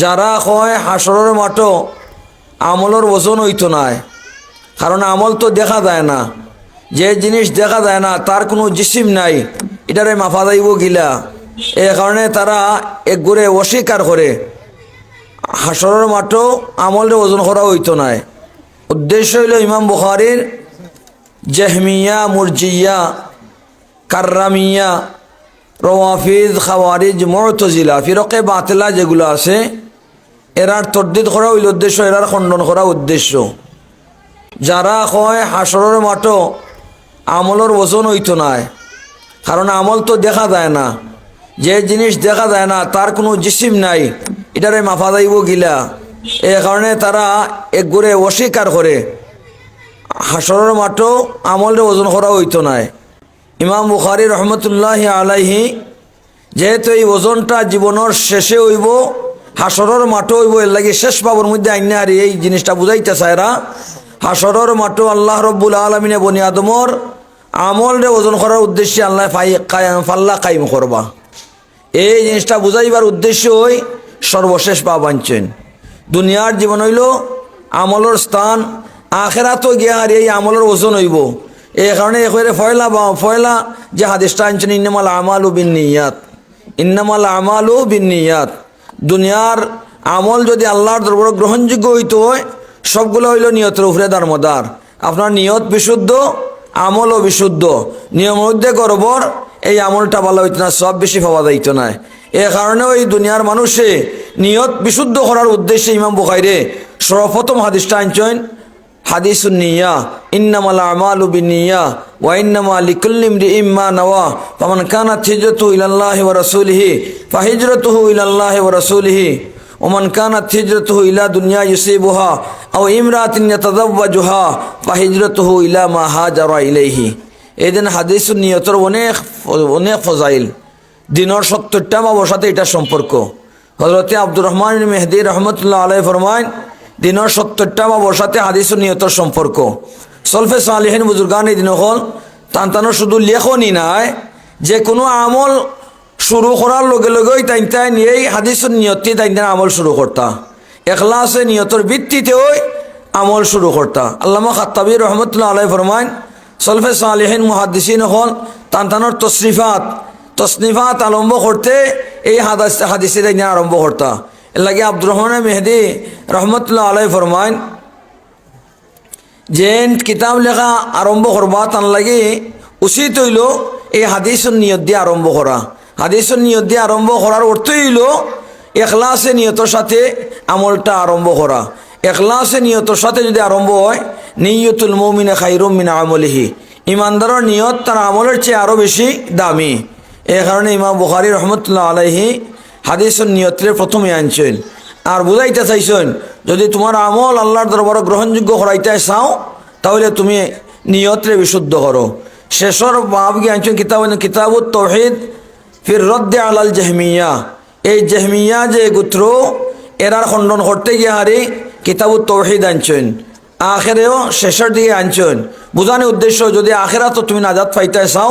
যারা কয় হাসরের মাঠও আমলের ওজন হইতো নাই কারণ আমল তো দেখা যায় না। যে জিনিস দেখা যায় না, তার কোনো জিসিম নাই, এটারে মাফা যাইব গিলা। এই কারণে তারা এক ঘুরে অস্বীকার করে, হাসরের মাঠও আমলের ওজন করা হইতো নাই উদ্দেশ্য হইল ইমাম বুখারির জেহমিয়া, মুরজিয়া, কার্রামিয়া, রওয়াফিজ, খাওয়ারিজ মরতজিলা ফিরকে বাতেলা যেগুলো আছে এরার তদ্দিদ করা হইল উদ্দেশ্য, এরার খণ্ডন করা উদ্দেশ্য। যারা কয়, হাসরের মাঠও আমলের ওজন হইতো নাই, কারণ আমল তো দেখা যায় না। যে জিনিস দেখা যায় না, তার কোনো জিসিম নাই, এটারে মাফা যাইব গিলা। এই কারণে তারা এক ঘুরে অস্বীকার করে, হাসরের মাঠও আমলের ওজন করা হইতো নাই। ইমাম বুখারি রহমতুল্লাহ আলাইহি, যেহেতু এই ওজনটা জীবনের শেষে হইব হাসরের মাঠও হইব, এর লাগে শেষ পাবর মধ্যে আইনা আর এই জিনিসটা বুঝাইতে চায়রা হাসরের মাঠও আল্লাহ রব্বুল আলমিনে বনি আদমর আমল রে ওজন করার উদ্দেশ্যে আল্লাহ ফাল্লা কাইম করবা। এই জিনিসটা বুঝাইবার উদ্দেশ্য ওই সর্বশেষ পা বাঞ্চেন দুনিয়ার জীবন হইল আমলের স্থান আখেরাতো গিয়া আর এই আমলের ওজন হইব। এই কারণে এখানে ফয়লা বা ফয়লা যে হাদিসটা আনছেন, ইন্নামাল আমালু বিন নিয়াত। ইন্নামাল আমালু বিন নিয়াত। দুনিয়ার আমল যদি আল্লাহর দরবার গ্রহণযোগ্য হইতো হয়, সবগুলো হইল নিয়তের উপরে দারমদার। আপনার নিয়ত বিশুদ্ধ, আমলও বিশুদ্ধ। নিয়ম মধ্যে গরবর এই আমলটা ভালো হইতো না, সব বেশি পাওয়া যাইতো না। এ কারণে ওই দুনিয়ার মানুষে নিয়ত বিশুদ্ধ করার উদ্দেশ্যে ইমাম বুখাইরে সর্বপ্রথম হাদিসটা আনছেন হাদিসুন নিয়া, ইন্নামাল আমালু বিনিয়া, ওয়া ইন্নামা লিকুল্লি ইমরিইম মা নাওয়া ফামান কানাত হিজরাতুহু ইলাল্লাহি ওয়া রাসূলিহি, ফাহিজরাতুহু ইলাল্লাহি ওয়া রাসূলিহি ওমান কানাত হিজরাতুহু ইলা দুনিয়া ইউসিবুহা, আও ইমরাতিন ইয়াতাযাওয়াজুহা, ফাহিজরাতুহু ইলা মা হাজারা ইলাইহি। এদিন হাদিসুন নিয়তর অনেক অনেক ফজাইল। দিনের সত্তরটা বাবার সাথে এটা সম্পর্ক। হজরতে আব্দুর রহমান মেহদি রহমতুল্লাহ আলাই ফরমাইন দিনের সত্তরটা বা সাথে হাদিস ও নিয়তর সম্পর্ক সলফে সালিহিন বুজুর্গান এই দিন হল তান তানো শুধু লেখনই নাই, যে কোনো আমল শুরু করার লগে লগেই তাই তাই এই হাদিস নিয়তি তাই আমল শুরু করতা এখলাসে নিয়তর ভিত্তিতেও আমল শুরু করতা আল্লামা খাত্তাবি রহমতুল্লাহ আলাই ফরমাইন সলফে সালিহিন মুহাদ্দিসিন হল তান তানোর তসরিফাত তসনিফাত আরম্ভ করতে এই হাদাস হাদিসে তাই আরম্ভ করতা লাগে আব্দুর রহমান মেহেদি রহমতুল্লাহ আলাই ফরমাইন। যে কিতাব লেখা আরম্ভ করবা তার লাগে উচিত হইল এই হাদিসের নিয়ত দিয়ে আরম্ভ করা হাদিসের নিয়ত দিয়ে আরম্ভ করার অর্থ হইল এখলাসে নিয়তর সাথে আমলটা আরম্ভ করা এখলাসে নিয়তর সাথে যদি আরম্ভ হয়, নিয়তুল মৌমিনে খাইরুম মিনা আমলিহি। ইমানদারের নিয়ত তার আমলের চেয়ে আরও বেশি দামি। এ কারণে ইমাম বুখারি রহমতুল্লাহ আলাইহি হাদিসের নিয়ত্রে প্রথমে আনছেন। আর বুঝাইতে চাইছেন, যদি তোমার আমল আল্লাহর দরবার গ্রহণযোগ্য করাইতে চাও, তাহলে তুমি নিয়ত্রে বিশুদ্ধ করো। শেষর গিয়ে আনছেন কিতাব কিতাবুত তৌহিদ ফির রদ্দে আলাল জেহমিয়া। এই জেহমিয়া যে গুত্র এরার খণ্ডন করতে গিয়ে হারি কিতাবুত তৌহিদ আনছেন। আখেরেও শেষের দিকে আনছেন। বোঝানোর উদ্দেশ্য, যদি আখেরা তো তুমি নাজাত পাইতে চাও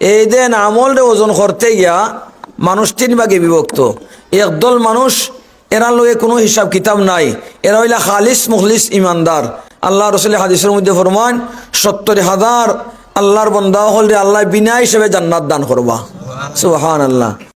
এই দেন আমল রে ওজন করতে গিয়া মানুষ তিন ভাগে বিভক্ত। একদল মানুষ, এরা লগে কোনো হিসাব কিতাব নাই। এরা হইলা খালিস মুখলিস ইমানদার। আল্লাহ রসুল হাদিসের মধ্যে ফরমান, সত্তর হাজার আল্লাহর বন্দা হল আল্লাহ বিনা হিসেবে জান্নাত দান করবা। সুহান আল্লাহ